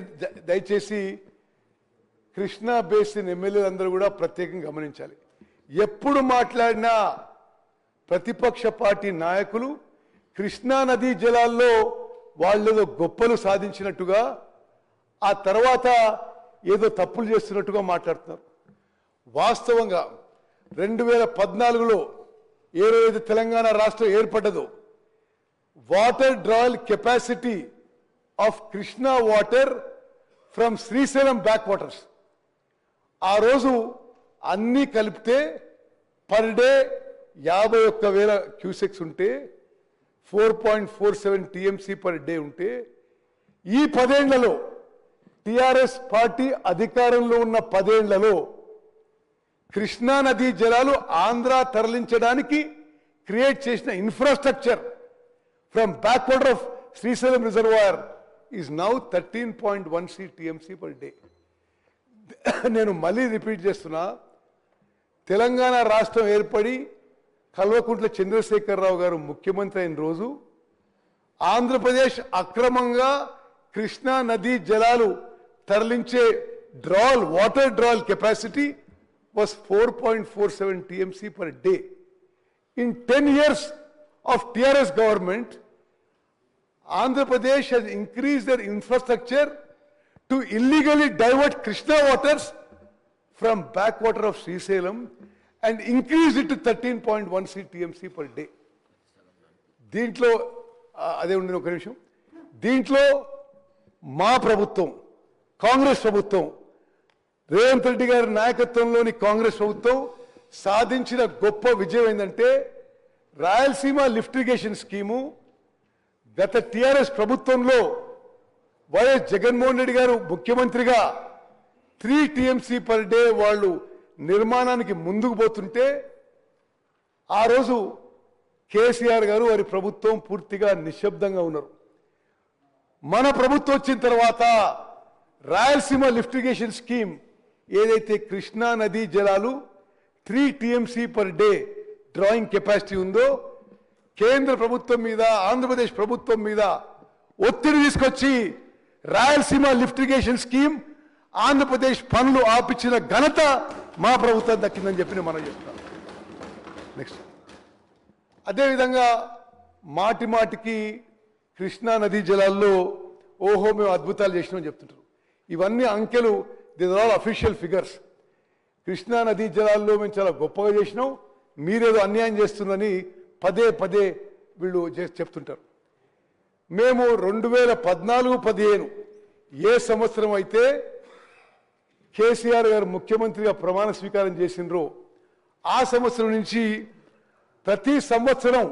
దయచేసి కృష్ణా బేసిన్ ఎమ్మెల్యేలందరూ కూడా ప్రత్యేకంగా గమనించాలి. ఎప్పుడు మాట్లాడినా ప్రతిపక్ష పార్టీ నాయకులు కృష్ణా నదీ జలాల్లో వాళ్ళేదో గొప్పలు సాధించినట్టుగా ఆ తర్వాత ఏదో తప్పులు చేస్తున్నట్టుగా మాట్లాడుతున్నారు. వాస్తవంగా రెండు వేల పద్నాలుగులో ఏ తెలంగాణ రాష్ట్రం ఏర్పడ్డదో water drawal capacity of Krishna water from Srisailam back waters ఆ రోజు అన్నీ కలిపితే పర్ డే యాభై ఒక్క వేల క్యూసెక్స్ ఉంటే four point four seven TMC per day ఉంటే ఈ పదేళ్ళలో టిఆర్ఎస్ పార్టీ అధికారంలో ఉన్న పదేళ్ళలో కృష్ణా నదీ జలాలు ఆంధ్ర తరలించడానికి క్రియేట్ చేసిన infrastructure from back water of Srisailam reservoir is now thirteen point one C TMC per day నేను మళ్ళీ రిపీట్ చేస్తున్నా. తెలంగాణ రాష్ట్రం ఏర్పడి కల్వకుంట్ల చంద్రశేఖరరావు గారు ముఖ్యమంత్రి అయిన రోజు ఆంధ్రప్రదేశ్ అక్రమంగా కృష్ణా నదీ జలాలు తరలించే drawal water drawal capacity was four point four seven TMC per day in ten years of TRS government Andhra has increased their infrastructure to illegally divert Krishna waters from backwater of Srisalem and increased it to 13.1 C TMC per day. దీంట్లో ఆ, అదే ఉండి ఒక నిమిషం దీంట్లో మా ప్రభుత్వం కాంగ్రెస్ ప్రభుత్వం రేవంత్ రెడ్డి గారి నాయకత్వంలోని కాంగ్రెస్ ప్రభుత్వం సాధించిన గొప్ప విజయం ఏంటంటే రాయలసీమ లిఫ్ట్ ఇరిగేషన్ స్కీము గత టిఆర్ఎస్ ప్రభుత్వంలో వైఎస్ జగన్మోహన్ రెడ్డి గారు ముఖ్యమంత్రిగా త్రీ టీఎంసీ పర్ డే వాళ్ళు నిర్మాణానికి ముందుకు పోతుంటే ఆ రోజు కేసీఆర్ గారు వారి ప్రభుత్వం పూర్తిగా నిశ్శబ్దంగా ఉన్నారు. మన ప్రభుత్వం వచ్చిన తర్వాత రాయలసీమ లిఫ్టిగేషన్ స్కీమ్ ఏదైతే కృష్ణా నదీ జలాలు three TMC per day drawing capacity ఉందో కేంద్ర ప్రభుత్వం మీద ఆంధ్రప్రదేశ్ ప్రభుత్వం మీద ఒత్తిడి తీసుకొచ్చి రాయలసీమ లిఫ్టిగేషన్ స్కీమ్ ఆంధ్రప్రదేశ్ పనులు ఆపించిన ఘనత మా ప్రభుత్వం దక్కిందని చెప్పి మనం చెప్తాం నెక్స్ట్ అదేవిధంగా మాటి మాటికి కృష్ణా నదీ జలాల్లో ఓహో మేము అద్భుతాలు చేసినామని చెప్తుంటారు. ఇవన్నీ అంకెలు this all official figures Krishna నదీ జలాల్లో మేము చాలా గొప్పగా చేసినాం మీరేదో అన్యాయం చేస్తుందని పదే పదే వీళ్ళు చేసి చెప్తుంటారు. మేము రెండు వేల పద్నాలుగు పదిహేను ఏ సంవత్సరం అయితే కేసీఆర్ గారు ముఖ్యమంత్రిగా ప్రమాణ స్వీకారం చేసినరో ఆ సంవత్సరం నుంచి ప్రతి సంవత్సరం